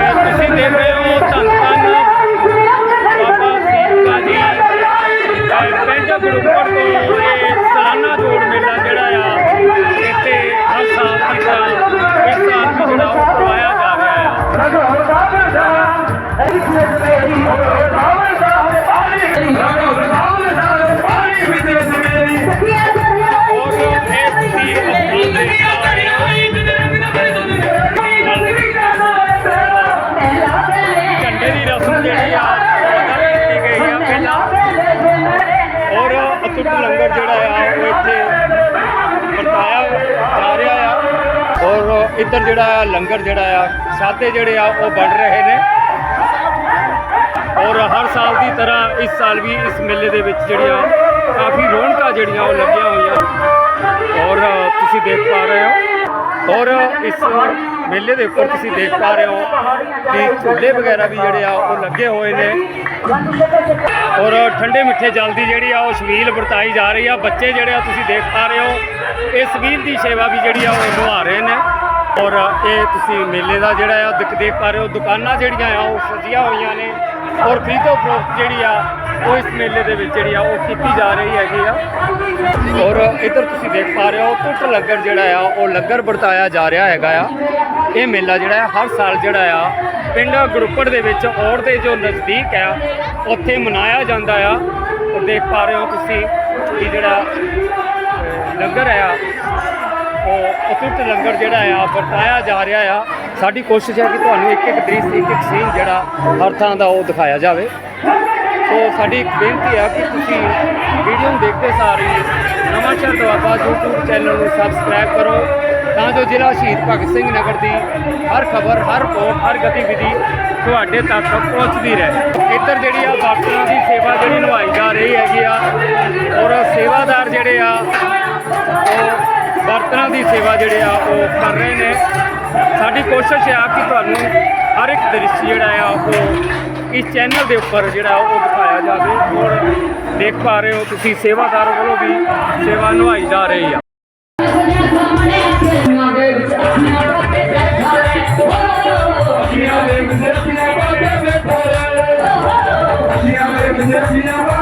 ਤੁਸੀਂ ਦੇਖ ਰਹੇ ਹੋ ਧੰਨ ਧੰਨ ਬਾਬਾ ਸੀਤਾ ਜੀ ਪਿੰਡ ਗੁਰੂਪੁਰ ਤੋਂ ਇਹ ਸਾਲਾਨਾ ਜੋੜ ਝੰਡੇ ਦੀ ਰਸਮ ਜਿਹੜੀ ਆ ਅਦਾ ਕੀਤੀ ਗਈ ਆ ਪਹਿਲਾਂ। ਔਰ ਅਤੁੱਟ ਲੰਗਰ ਜਿਹੜਾ ਆ, ਉਹ ਇੱਥੇ ਵਰਤਾਇਆ ਜਾ ਰਿਹਾ ਆ। ਔਰ ਇੱਧਰ ਜਿਹੜਾ ਆ, ਲੰਗਰ ਜਿਹੜਾ ਆ ਸਾਦੇ ਜਿਹੜੇ ਆ, ਉਹ ਬਣ ਰਹੇ ਨੇ। ਔਰ ਹਰ ਸਾਲ ਦੀ ਤਰ੍ਹਾਂ ਇਸ ਸਾਲ ਵੀ ਇਸ ਮੇਲੇ ਦੇ ਵਿੱਚ ਜਿਹੜੀਆਂ ਕਾਫੀ ਰੌਣਕਾਂ ਜਿਹੜੀਆਂ ਉਹ ਲੱਗੀਆਂ ਹੋਈਆਂ। ਔਰ ਤੁਸੀਂ ਦੇਖ ਪਾ ਰਹੇ ਹੋ। ਔਰ ਇਸ ਮੇਲੇ ਦੇ ਉੱਪਰ ਤੁਸੀਂ ਦੇਖ ਪਾ ਰਹੇ ਹੋ ਕਿ ਝੂਲੇ ਵਗੈਰਾ ਵੀ ਜਿਹੜੇ ਆ ਉਹ ਲੱਗੇ ਹੋਏ ਨੇ। ਔਰ ਠੰਡੇ ਮਿੱਠੇ ਜਲ ਦੀ ਜਿਹੜੀ ਆ ਉਹ ਛਬੀਲ ਵਰਤਾਈ ਜਾ ਰਹੀ ਆ। ਬੱਚੇ ਜਿਹੜੇ ਆ ਤੁਸੀਂ ਦੇਖ ਪਾ ਰਹੇ ਹੋ, ਇਹ ਛਬੀਲ ਦੀ ਸੇਵਾ ਵੀ ਜਿਹੜੀ ਆ ਉਹ ਨਿਭਾ ਰਹੇ ਨੇ। ਔਰ ਇਹ ਤੁਸੀਂ ਮੇਲੇ ਦਾ ਜਿਹੜਾ ਆ ਦਿੱਕ ਦੇਖ ਪਾ ਰਹੇ ਹੋ। ਦੁਕਾਨਾਂ ਜਿਹੜੀਆਂ ਆ ਉਹ ਸਜੀਆਂ ਹੋਈਆਂ ਨੇ। ਔਰ ਖਰੀਦੋ ਫਰੋਖਤ ਜਿਹੜੀ ਆ ਉਹ ਇਸ ਮੇਲੇ ਦੇ ਵਿੱਚ ਜਿਹੜੀ ਆ ਉਹ ਕੀਤੀ ਜਾ ਰਹੀ ਹੈਗੀ ਆ। ਔਰ ਇੱਧਰ ਤੁਸੀਂ ਦੇਖ ਪਾ ਰਹੇ ਹੋ ਟੁੱਟ ਲੰਗਰ ਜਿਹੜਾ ਆ ਉਹ ਲੰਗਰ ਵਰਤਾਇਆ ਜਾ ਰਿਹਾ ਹੈਗਾ ਆ। ਇਹ ਮੇਲਾ ਜਿਹੜਾ ਆ ਹਰ ਸਾਲ ਜਿਹੜਾ ਆ, ਪਿੰਡ ਗਰੁੱਪੜ ਦੇ ਵਿੱਚ ਔਰ ਦੇ ਜੋ ਨਜ਼ਦੀਕ ਆ, ਉੱਥੇ ਮਨਾਇਆ ਜਾਂਦਾ ਆ। ਔਰ ਦੇਖ ਪਾ ਰਹੇ ਹੋ ਤੁਸੀਂ ਕਿ ਜਿਹੜਾ ਲੰਗਰ ਆ, ਉਹ ਅਤੁੱਟ ਲੰਗਰ ਜਿਹੜਾ ਆ, ਵਰਤਾਇਆ ਜਾ ਰਿਹਾ ਆ। ਸਾਡੀ ਕੋਸ਼ਿਸ਼ ਹੈ ਕਿ ਤੁਹਾਨੂੰ ਇੱਕ ਇੱਕ ਦ੍ਰਿਸ਼ ਇੱਕ ਇੱਕ ਸੀਨ ਜਿਹੜਾ ਹਰ ਥਾਂ ਦਾ ਉਹ ਦਿਖਾਇਆ ਜਾਵੇ। ਸੋ ਸਾਡੀ ਇੱਕ ਬੇਨਤੀ ਆ ਕਿ ਤੁਸੀਂ ਵੀਡੀਓ ਨੂੰ ਦੇਖਦੇ ਸਾਰ ਹੀ Nawanshahr Doaba YouTube channel ਨੂੰ ਸਬਸਕ੍ਰਾਈਬ ਕਰੋ। ਤਾਂ ਜੋ ਜ਼ਿਲ੍ਹਾ ਸ਼ਹੀਦ ਭਗਤ ਸਿੰਘ ਨਗਰ ਦੀ ਹਰ ਖਬਰ, ਹਰ ਰਿਪੋਰਟ, ਹਰ ਗਤੀਵਿਧੀ ਤੁਹਾਡੇ ਤੱਕ ਪਹੁੰਚਦੀ ਰਹੇ। ਇੱਧਰ ਜਿਹੜੀ ਆ ਡਾਕਟਰਾਂ ਦੀ ਸੇਵਾ ਜਿਹੜੀ ਨਿਭਾਈ ਜਾ ਰਹੀ ਹੈਗੀ ਆ, ਔਰ ਸੇਵਾਦਾਰ ਜਿਹੜੇ ਆ, ਉਹ ਬਰਤਨਾਂ ਦੀ ਸੇਵਾ ਜਿਹੜੇ ਆ, ਉਹ ਕਰ ਰਹੇ ਨੇ। ਸਾਡੀ ਕੋਸ਼ਿਸ਼ ਆ ਕਿ ਤੁਹਾਨੂੰ ਹਰ ਇੱਕ ਦ੍ਰਿਸ਼ ਜਿਹੜਾ ਆ, ਉਹ ਇਸ ਚੈਨਲ ਦੇ ਉੱਪਰ ਜਿਹੜਾ ਉਹ ਦਿਖਾਇਆ ਜਾਵੇ, ਔਰ ਦੇਖ ਪਾ ਰਹੇ ਹੋ ਤੁਸੀਂ ਸੇਵਾਦਾਰ ਵੱਲੋਂ ਵੀ ਸੇਵਾ ਨਿਭਾਈ ਜਾ ਰਹੀ ਆ। Yeah.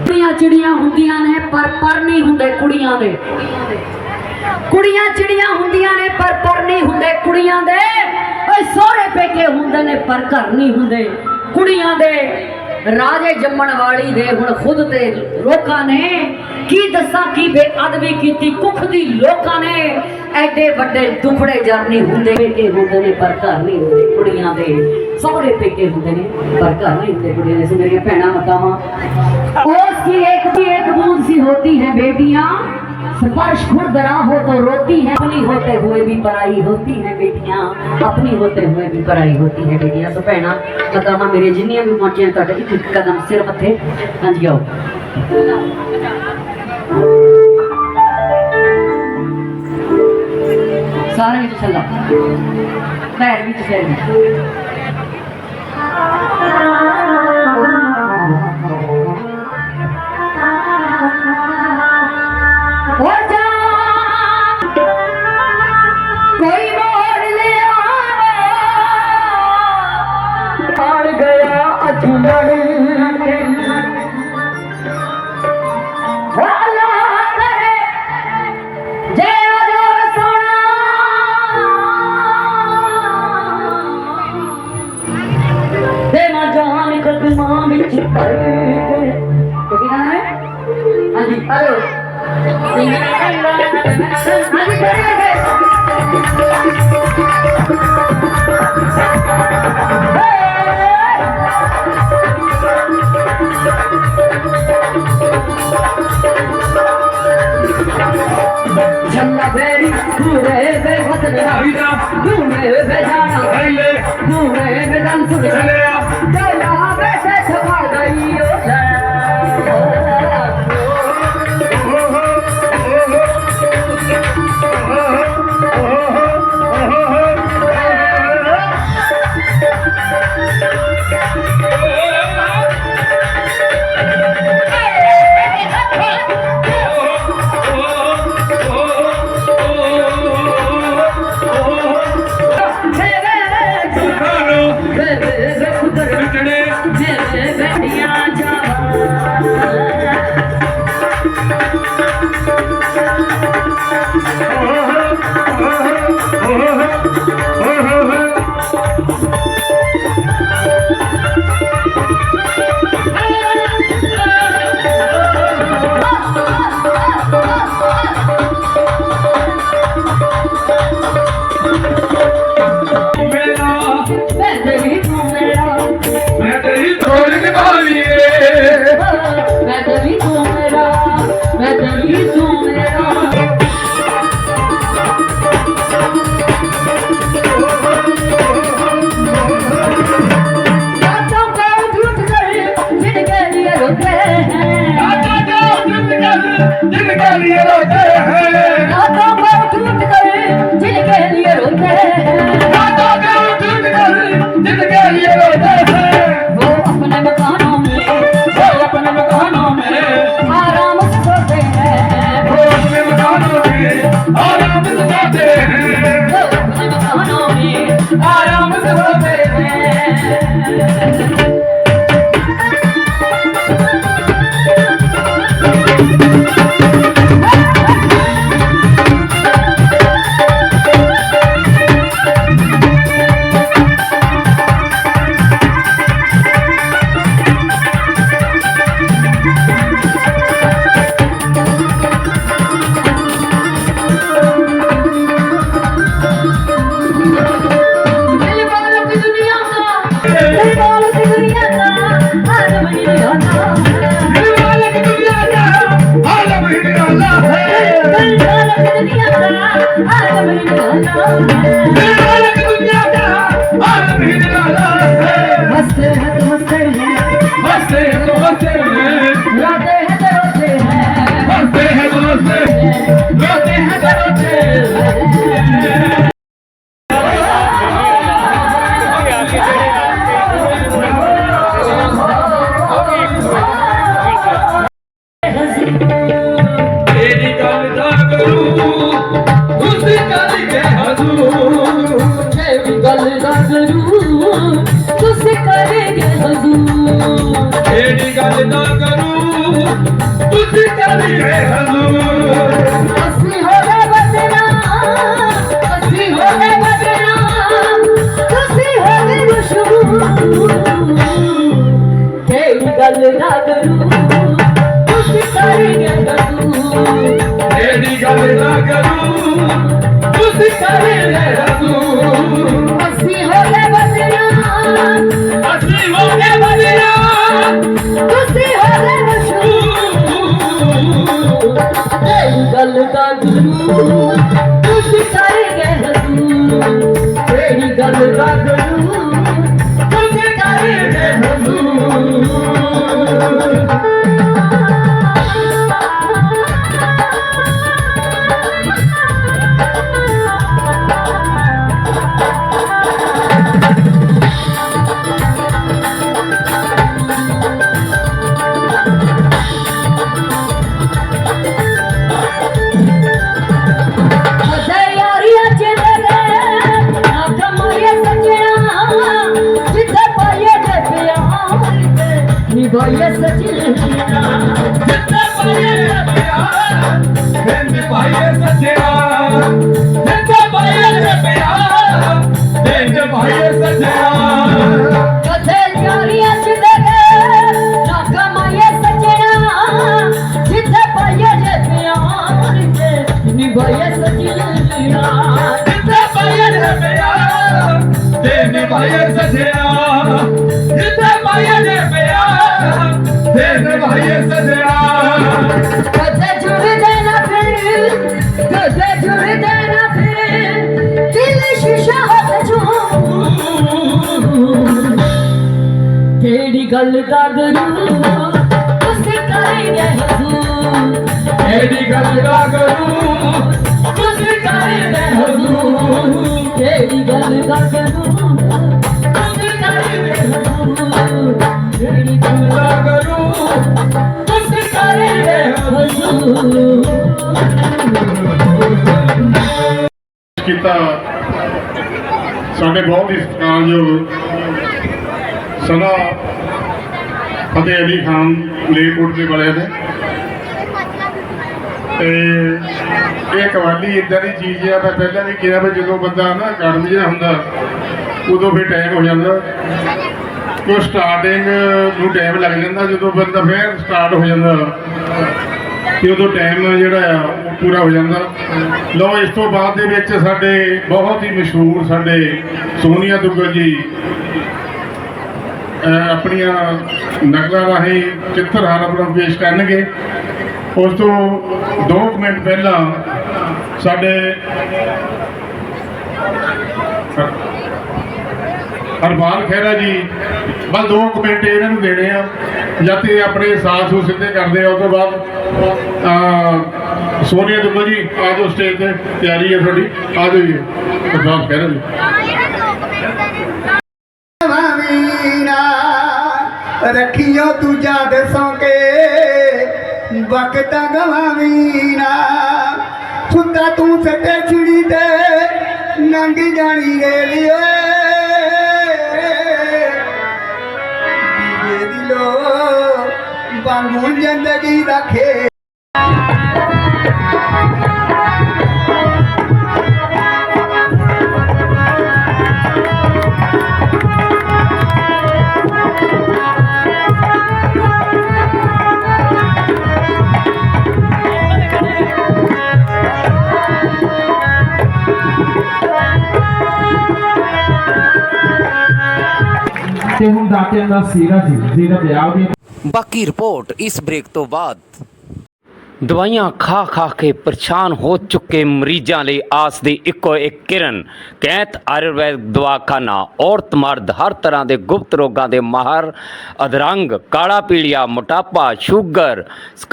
ਕੁੜੀਆਂ ਚਿੜੀਆਂ ਹੁੰਦੀਆਂ ਨੇ, ਪਰ ਪਰ ਨਹੀਂ ਹੁੰਦੇ ਕੁੜੀਆਂ ਦੇ। ਕੁੜੀਆਂ ਚਿੜੀਆਂ ਹੁੰਦੀਆਂ ਨੇ, ਪਰ ਪਰ ਨਹੀਂ ਹੁੰਦੇ ਕੁੜੀਆਂ ਦੇ। ਓਏ ਸੋਹਰੇ ਪੇਕੇ ਹੁੰਦੇ ਨੇ, ਪਰ ਘਰ ਨਹੀਂ ਹੁੰਦੇ ਕੁੜੀਆਂ ਦੇ। ਰਾਜੇ ਜੰਮਣ ਵਾਲੀ ਦੇ ਹੁਣ ਖੁਦ ਤੇ ਲੋਕਾਂ ਨੇ। ਕੀ ਦੱਸਾਂ, ਕੀ ਬੇਅਦਬੀ ਕੀਤੀ, ਕੁੱਖ ਦੀ ਲੋਕਾਂ ਨੇ। ਐਡੇ ਵੱਡੇ ਦੁਖੜੇ ਜਰਨੀ ਹੁੰਦੇ ਬੇਟੇ ਹੁੰਦੇ ਨੇ ਪਰ ਘਰ ਨਹੀਂ ਹੁੰਦੇ ਕੁੜੀਆਂ ਦੇ। ਸਹੁਰੇ ਪੇਕੇ ਹੁੰਦੇ ਨੇ, ਪਰ ਘਰ ਨਹੀਂ ਹੁੰਦੇ ਕੁੜੀਆਂ ਦੇ। ਸੋ ਮੇਰੀਆਂ ਭੈਣਾਂ ਉਸ ਕੀ ਇੱਕ ਵੀ ਇੱਕ ਬੂੰਦ ਸੀ, ਹੋਤੀ ਹੈ ਬੇਟੀਆਂ। स्पर्श खुद दरा हो तो रोती है अपनी होते हुए भी पराई होती है बेटियां अपनी होते हुए भी पराई होती है बेटियां सो भैणा मतावा मेरे जिन्नियां भी पहुंचियां ਤੁਹਾਡੇ ਇੱਕ ਇੱਕ ਕਦਮ ਸਿਰ ਮੱਥੇ ਹਾਂਜੀ ਆਓ ਸਾਰੇ ਵਿੱਚ ਚੱਲਾ ਪੈਰ ਵਿੱਚ ਫੇਰ दूरे बे भतरा दूरे बे जाना दूरे बे दान सुरे ਜ਼ਰੂਰ ਤੁਸੀਂ ਕਰੇਗੇ ਹਜ਼ੂਰ ਜਿਹੜੀ ਗੱਲ ਨਾ ਕਰੂ ਤੁਸੀਂ ਕਰੇਗੇ ਹਜ਼ੂਰ ਅਸੀਂ ਹੋਏ ਬਦਨਾ ਅਸੀਂ ਹੋਏ ਬਦਨਾ ਤੁਸੀਂ ਹੋਏ ਮਸ਼ਹੂਰ ਤੇਰੀ ਗੱਲ ਨਾ ਕਰੂ ਤੁਸੀਂ ਕਰੇਗੇ ਹਜ਼ੂਰ ਜਿਹੜੀ ਗੱਲ ਨਾ ਕਰੂ ਤੁਸੀਂ ਕਰੇਗੇ ਹਜ਼ੂਰ Thank you. ਕਿਹੜੀ ਗੱਲ ਦਾ ਗਰੂ ਤੁਸੀਂ ਕਰੇ ਹਜ਼ੂਰ? ਕਿਹੜੀ ਗੱਲ ਦਾ ਕਰੂ। ਤੁਸੀਂ ਕਰੇ ਹਜ਼ੂਰ? ਕਿਹੜੀ ਗੱਲ ਦਾ ਗਰੂ ਤੁਸੀਂ ਕਰੇ। ਹਜ਼ੂਰ ਕਿਹੜੀ ਗੱਲ ਦਾ ਕਰੂ ਤੁਸੀਂ ਕਰੇ ਹਜ਼ੂਰ? ਕੀਤਾ ਸਾਡੇ ਬਹੁਤ ਹੀ ਸਤਿਕਾਰਯੋਗ ਸਦਾ ਫਤਿਹ ਅਲੀ ਖਾਨ ਮਲੇਰਕੋਟ ਦੇ ਵਾਲੇ ਨੇ ਤੇ ਇਹ ਕਵਾਲੀ ਇਦਾਂ ਦੀ ਚੀਜ਼ ਆ, ਮੈਂ ਪਹਿਲਾਂ ਵੀ ਕਿਹਾ ਵੀ ਜਦੋਂ ਬੰਦਾ ਨਾ ਗਰਮ ਜਿਹਾ ਹੁੰਦਾ, ਉਦੋਂ ਫਿਰ ਟਾਈਮ ਹੋ ਜਾਂਦਾ। ਕੋ ਸਟਾਰਟਿੰਗ ਨੂੰ ਟਾਈਮ ਲੱਗ ਜਾਂਦਾ, ਜਦੋਂ ਬੰਦਾ ਫਿਰ ਸਟਾਰਟ ਹੋ ਜਾਂਦਾ। ਤੇ ਉਦੋਂ ਟਾਈਮ ਜਿਹੜਾ ਆ, ਉਹ ਪੂਰਾ ਹੋ ਜਾਂਦਾ। ਲਓ, ਇਸ ਤੋਂ ਬਾਅਦ ਦੇ ਵਿੱਚ ਸਾਡੇ ਬਹੁਤ ਹੀ ਮਸ਼ਹੂਰ ਸਾਡੇ ਸੋਨੀਆ ਦੁੱਗਲ ਜੀ। ਆਪਣੀਆਂ ਨਕਲਾਂ ਰਾਹੀਂ ਚਿੱਤਰਹਾਰ ਆਪਣਾ ਪੇਸ਼ ਕਰਨਗੇ। ਉਸ ਤੋਂ 2 ਮਿੰਟ ਪਹਿਲਾਂ ਸਾਡੇ ਹਰਬਾਲ ਖਹਿਰਾ ਜੀ, ਬਸ 2 ਮਿੰਟ ਇਹਨਾਂ ਨੂੰ ਦੇਣੇ ਆ। ਜਦ ਤੇ ਆਪਣੇ ਸਾਥ ਨੂੰ ਸਿੱਧੇ ਕਰਦੇ ਆ ਉਸ ਤੋਂ ਬਾਅਦ ਸੋਨੀਆ ਦੁੱਬਾ ਜੀ, ਆ ਜਾਓ ਸਟੇਜ ਤੇ ਤਿਆਰੀ ਹੈ ਤੁਹਾਡੀ। ਆ ਜੀ, ਹਰਬਾਲ ਖਹਿਰਾ ਜੀ। ਰੱਖਿਓ ਤੂੰ ਜਦ ਸੌਕੇ। ਵਕਤ ਗਵਾਵੀਨਾ ਸੁੱਤਾ ਤੂੰ ਸੱਟੇ ਛਿੜੀ ਤੇ ਨੰਗ ਜਾਣੀ ਲਿਓ। ਦੀਵੇ ਦਿਲੋ ਵਾਂਗੂ ਜ਼ਿੰਦਗੀ ਦਾ ਖੇਡ ਤੇ ਹੁਣ ਦਾਤਿਆਂ ਦਾ ਸੀਰਾ ਜੀ ਜਿਹੜਾ ਵਿਆਹ ਦੀ ਬਾਕੀ ਰਿਪੋਰਟ ਇਸ ਬ੍ਰੇਕ ਤੋਂ ਬਾਅਦ। ਦਵਾਈਆਂ ਖਾ ਖਾ ਕੇ ਪਰੇਸ਼ਾਨ ਹੋ ਚੁੱਕੇ ਮਰੀਜ਼ਾਂ ਲਈ ਆਸ ਦੀ ਇੱਕੋ ਇੱਕ ਕਿਰਨ ਕੈਂਤ ਆਯੁਰਵੈਦ ਦਵਾਖਾਨਾ। ਔਰਤ ਮਰਦ ਹਰ ਤਰ੍ਹਾਂ ਦੇ ਗੁਪਤ ਰੋਗਾਂ ਦੇ ਮਾਹਰ ਅਧਰੰਗ ਕਾਲਾ ਪੀਲੀਆ ਮੋਟਾਪਾ ਸ਼ੂਗਰ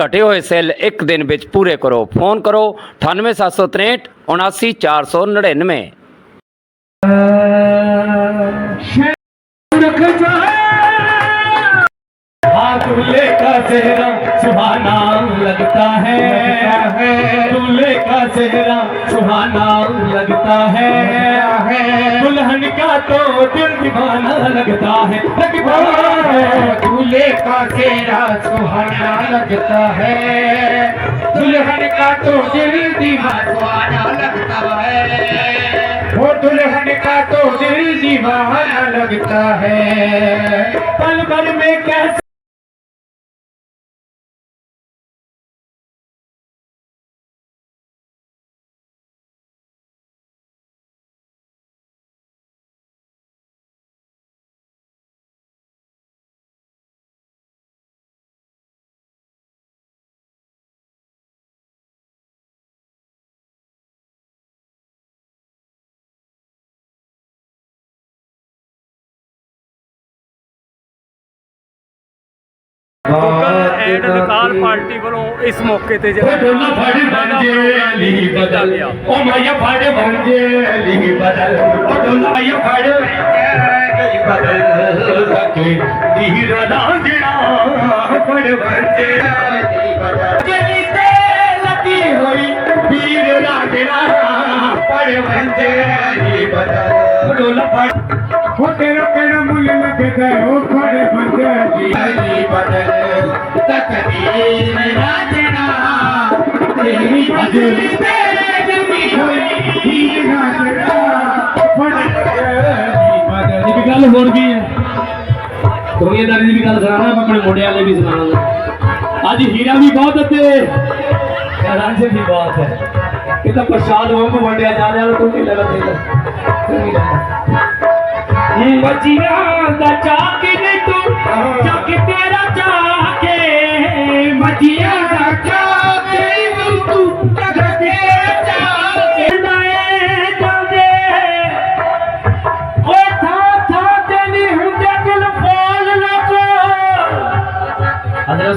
ਘਟੇ ਹੋਏ ਸੈੱਲ ਇੱਕ ਦਿਨ ਵਿੱਚ ਪੂਰੇ ਕਰੋ। ਫੋਨ ਕਰੋ 98763 79499 रख जाए का चेहरा सुहाना लगता है। दूल्हे का चेहरा सुहाना लगता है। दुल्हन का तो दिल दीवाना लगता है दूल्हे का चेहरा सुहाना लगता है। दुल्हन का तो दिल दीवाना लगता है। वो दुल्हन का तो दिल दीवाना लगता है पल भर में कैसे ਗੂਗਲ ਐਂਡ ਨਿਕਾਲ ਪਾਰਟੀ ਵੱਲੋਂ ਇਸ ਮੌਕੇ ਤੇ ਉਹ ਦੋਨਾਂ ਫੜ ਬੰਜੇ ਅਲੀ ਬਦਲ। ਉਹ ਮਾਇਆ ਫੜ ਬੰਜੇ ਅਲੀ ਬਦਲ। ਉਹ ਦੋਨਾਂ ਮਾਇਆ ਫੜ। ਅਲੀ ਬਦਲ। ਸਕੇ ਹੀਰ ਰਾਂਝਣਾ ਫੜ ਬੰਜੇ ਅਲੀ ਬਦਲ। ਜਿਹੜੀ ਤੇ ਲੱਗੀ ਹੋਈ ਵੀਰ ਰਾਂਝਣਾ ਫੜ ਬੰਜੇ ਅਲੀ ਬਦਲ। ਉਹ ਫੜ ਉਹ ਤੇਰਾ ਕਿਹੜਾ ਮੁੱਲ ਲੱਗਦਾ ਉਹ ਫੜ ਬੰਜੇ ਅਲੀ ਬਦਲ। ਤਕਦੀਰ ਰਾਂਝਣਾ ਤੇਰੀ ਬਦਲੀ। ਤੇਰੇ ਜਮੀ ਹੋਈ ਹੀਰ ਰਾਂਝਣਾ ਫੜ ਬੰਜੇ ਇੱਕ ਗੱਲ ਹੋਰ ਵੀ ਹੈ। ਦੁਨੀਆਦਾਰੀ ਦੀ ਵੀ ਗੱਲ ਸੁਣਾਣਾ ਆਪਣੇ ਮੁੰਡਿਆਂ ਲਈ ਵੀ ਸੁਣਾਣਾ ਅੱਜ ਹੀਰਾ ਵੀ ਬਹੁਤ ਤੇ ਰਾਂਝੇ ਵੀ ਬਹੁਤ ਹੈ ਕਿ ਤਾਂ ਪ੍ਰਸ਼ਾਦ ਵਾਂਗੂ ਵੰਡਿਆ ਜਾ ਰਿਹਾ ਤੂੰ ਵੀ ਲੈ ਲੈ ਦੇ ਲੈ ਤੂੰ ਵੀ ਲੈ ਲੈ ਮਜੀਆਂ ਦਾ ਚਾਕੀ ਨੇ ਤੂੰ ਚੱਕ ਤੇਰਾ ਚਾਕੇ ਮਜੀਆਂ ਦਾ ਚਾਕੇ ਤੂੰ ਚੱਕ ਤੇਰਾ ਚਾਕੇ ਨਾਏ ਜਾਂਦੇ ਓਏ ਥਾਂ ਥਾਂ ਤੇ ਨਹੀਂ ਹੁੰਦੇ ਦਿਲ ਫੋਲ ਲੋਕੋ ਅਦਰ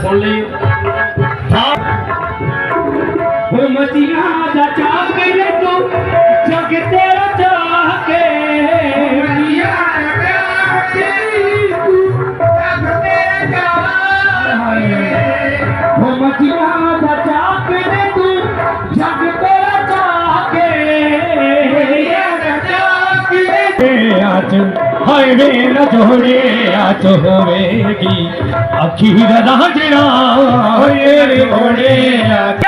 ਹਾਏ ਵੇ ਨਾ ਜੋੜੇ ਅੱਜ ਹੋਵੇਗੀ ਅਖੀਰ ਰਾਜਣਾ ਓਏ